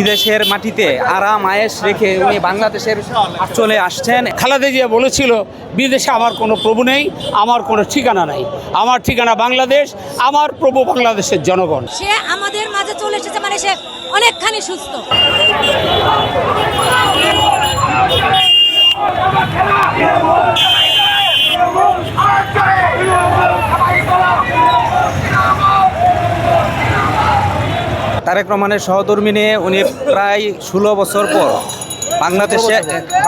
বিদেশের মাটিতে আরাম আয়েস রেখে উনি বাংলাদেশের চলে আসছেন। খালাদে জিয়া বলেছিল, বিদেশে আমার কোনো প্রভু নেই, আমার কোনো ঠিকানা নাই। আমার ঠিকানা বাংলাদেশ, আমার প্রভু বাংলাদেশের জনগণ। সে আমাদের মাঝে চলে এসেছে মানে সে অনেকখানি সুস্থ। তারেক রহমানের সহধর্মী নিয়ে উনি প্রায় ষোলো বছর পর বাংলাদেশে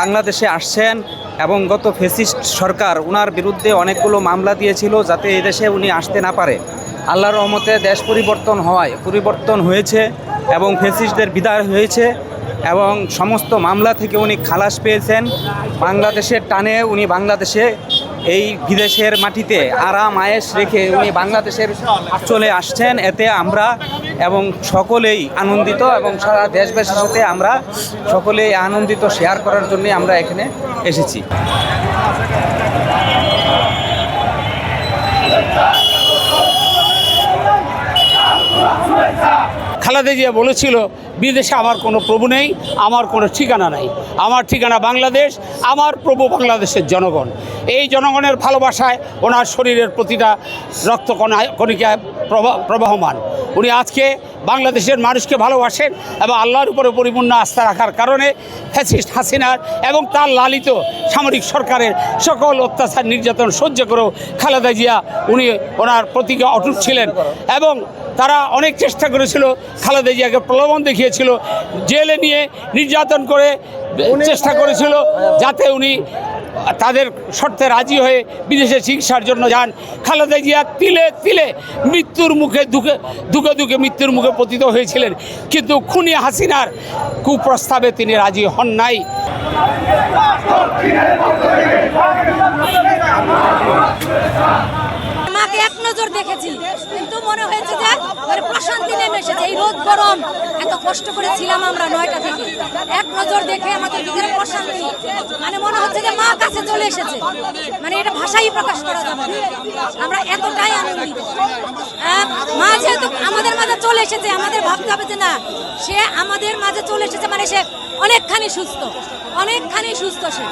বাংলাদেশে আসছেন এবং গত ফেসিস্ট সরকার উনার বিরুদ্ধে অনেকগুলো মামলা দিয়েছিল যাতে এই দেশে উনি আসতে না পারে। আল্লাহর রহমতে দেশ পরিবর্তন হওয়ায় পরিবর্তন হয়েছে এবং ফেসিস্টদের বিদায় হয়েছে এবং সমস্ত মামলা থেকে উনি খালাস পেয়েছেন। বাংলাদেশের টানে উনি বাংলাদেশে এই বিদেশের মাটিতে আরাম আয়েস রেখে উনি বাংলাদেশের চলে আসছেন। এতে আমরা এবং সকলেই আনন্দিত এবং সারা দেশবাসীর সাথে আমরা সকলেই আনন্দিত শেয়ার করার জন্য আমরা এখানে এসেছি। খালেদা জিয়া বলেছিল, বিদেশে আমার কোনো প্রভু নেই, আমার কোনো ঠিকানা নাই। আমার ঠিকানা বাংলাদেশ, আমার প্রভু বাংলাদেশের জনগণ। এই জনগণের ভালোবাসায় ওনার শরীরের প্রতিটা রক্ত কণা- কণিকায় প্রবা- প্রবাহমান। উনি আজকে বাংলাদেশের মানুষকে ভালোবাসেন এবং আল্লাহর উপরে পরিপূর্ণ আস্থা রাখার কারণে ফ্যাসিস্ট হাসিনার এবং তার লালিত সামরিক সরকারের সকল অত্যাচার নির্যাতন সহ্য করেও খালেদা জিয়া উনি ওনার প্রতিজ্ঞা অটুট ছিলেন এবং তারা অনেক চেষ্টা করেছিল খালেদা জিয়াকে প্রলোভন দেখিয়েছিল জেলে নিয়ে নির্যাতন করে চেষ্টা করেছিল যাতে উনি তাদের শর্তে রাজি হয়ে বিদেশে চিকিৎসার জন্য যান। খালেদা জিয়া তিলে তিলে মৃত্যুর মুখে দুঃখে দুঃখে দুঃখে মৃত্যুর মুখে পতিত হয়েছিলেন। কিন্তু খুনি হাসিনার কুপ্রস্তাবে তিনি রাজি হন নাই মাকে এক নজর দেখেছি। কিন্তু মনে হয়েছে যে মানে প্রশান্তি নেমে এসেছে। এই রোদ গরম এত কষ্ট করে ছিলাম আমরা নয়টা থেকে। এক নজর দেখে আমাদের ভিতরে প্রশান্তি। মানে মনে হচ্ছে যে মা কাছে চলে এসেছে। মানে এটা ভাষাই প্রকাশ করা যাবে আমরা এতটাই আনন্দিত। আহ, মা যেহেতু আমাদের মাঝে চলে এসেছে আমাদের ভাবতে হবে যে না সে আমাদের মাঝে চলে এসেছে মানে সে অনেকখানি সুস্থ। অনেকখানি সুস্থ সে।